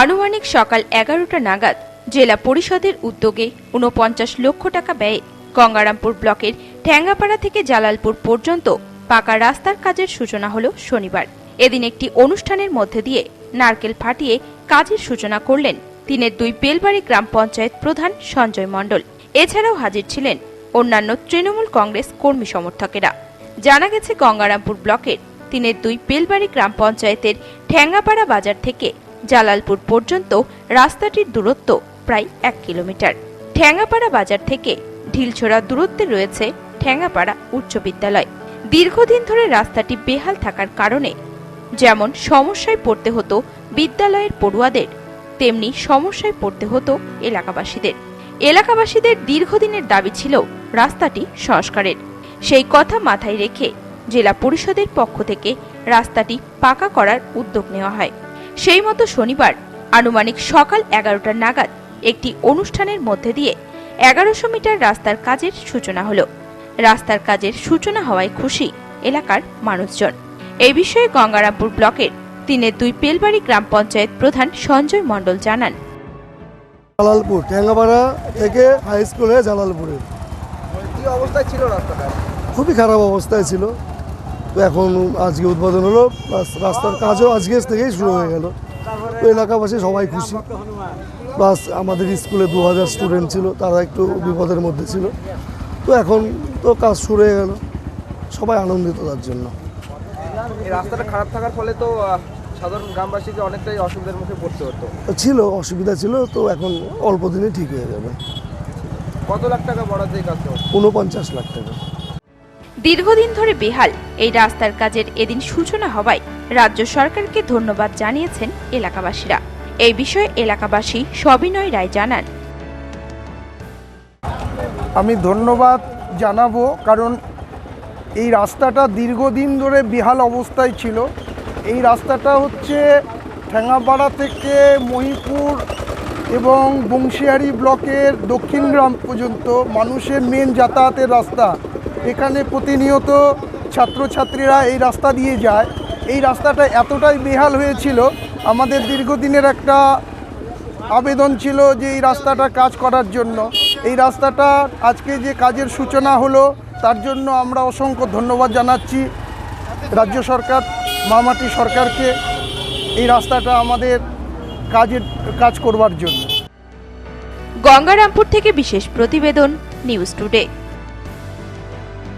আনুমানিক সকাল এগারোটা নাগাদ জেলা পরিষদের উদ্যোগে ঊনপঞ্চাশ লক্ষ টাকা ব্যয়ে গঙ্গারামপুর ব্লকের ঠ্যাঙ্গাপাড়া থেকে জালালপুর পর্যন্ত পাকা রাস্তার কাজের সূচনা হল শনিবার। এদিন একটি অনুষ্ঠানের মধ্যে দিয়ে নারকেল ফাটিয়ে কাজের সূচনা করলেন তিনের দুই বেলবাড়ি গ্রাম পঞ্চায়েত প্রধান সঞ্জয় মণ্ডল। এছাড়াও হাজির ছিলেন অন্যান্য তৃণমূল কংগ্রেস কর্মী সমর্থকেরা। জানা গেছে, গঙ্গারামপুর ব্লকের তিনের দুই বেলবাড়ি গ্রাম পঞ্চায়েতের ঠ্যাঙ্গাপাড়া বাজার থেকে জালালপুর পর্যন্ত রাস্তাটির দূরত্ব প্রায় এক কিলোমিটার। ঠ্যাঙ্গাপাড়া বাজার থেকে ঢিলছোড়া দূরত্বে রয়েছে ঠ্যাঙ্গাপাড়া উচ্চ বিদ্যালয়। দীর্ঘদিন ধরে রাস্তাটি বেহাল থাকার কারণে যেমন সমস্যায় পড়তে হতো বিদ্যালয়ের পড়ুয়াদের, তেমনি সমস্যায় পড়তে হতো এলাকাবাসীদের। এলাকাবাসীদের দীর্ঘদিনের দাবি ছিল রাস্তাটি সংস্কারের। সেই কথা মাথায় রেখে জেলা পরিষদের পক্ষ থেকে রাস্তাটি পাকা করার উদ্যোগ নেওয়া হয়। সেই মতো শনিবার আনুমানিক সকাল এগারোটা নাগাদ একটি অনুষ্ঠানের মধ্যে দিয়ে এগারোশো মিটার রাস্তার কাজের সূচনা হলো। রাস্তার কাজের সূচনা হওয়ায় খুশি এলাকার মানুষজন। এই বিষয়ে গঙ্গারামপুর ব্লকের তিনের দুই পেলবাড়ি গ্রাম পঞ্চায়েত প্রধান সঞ্জয় মণ্ডল জানান। জালালপুর ট্যাঙ্গাপাড়া থেকে হাই স্কুলে জালালপুরে। কি অবস্থায় ছিল রাস্তাটা? খুবই খারাপ অবস্থায় ছিল। এখন আজকে উদ্বোধন হলো রাস্তার কাজও আজকে থেকেই শুরু হয়ে গেল। তো এলাকাবাসী সবাই খুশি। প্লাস আমাদের স্কুলে দু হাজার স্টুডেন্ট ছিল তারা একটু বিপদের মধ্যে ছিল। তো এখন তো কাজ শুরু হয়ে গেল সবাই আনন্দিত তার জন্য। এই রাস্তাটা খারাপ থাকার ফলে তো সাধারণ গ্রামবাসীকে অনেকটাই অসুবিধার মুখে পড়তে হতো। তো ছিল অসুবিধা ছিল তো এখন অল্প দিনে ঠিক হয়ে যাবে। কত লাখ টাকা বরাদ্দ এই কাজটা হচ্ছে? ঊনপঞ্চাশ লাখ টাকা। দীর্ঘদিন ধরে বেহাল। এই রাস্তার কাজের এদিন সূচনা হওয়ায় রাজ্য সরকারকে ধন্যবাদ জানিয়েছেন এলাকাবাসীরা। এই বিষয়ে এলাকাবাসী সবিনয় রায় জানান। আমি ধন্যবাদ জানাব কারণ এই রাস্তাটা দীর্ঘদিন ধরে বেহাল অবস্থায় ছিল। এই রাস্তাটা হচ্ছে ঠ্যাঙ্গাপাড়া থেকে মহিপুর এবং বংশিয়ারি ব্লকের দক্ষিণ গ্রাম পর্যন্ত মানুষের মেন যাতায়াতের রাস্তা। এখানে প্রতিনিয়ত ছাত্রছাত্রীরা এই রাস্তা দিয়ে যায়। এই রাস্তাটা এতটাই বেহাল হয়েছিল, আমাদের দীর্ঘদিনের একটা আবেদন ছিল যে এই রাস্তাটা কাজ করার জন্য। এই রাস্তাটা আজকে যে কাজের সূচনা হলো, তার জন্য আমরা অসংখ্য ধন্যবাদ জানাচ্ছি রাজ্য সরকার, মামাটি সরকারকে এই রাস্তাটা আমাদের কাজের, কাজ করবার জন্য। গঙ্গারামপুর থেকে বিশেষ প্রতিবেদন, নিউজ টুডে।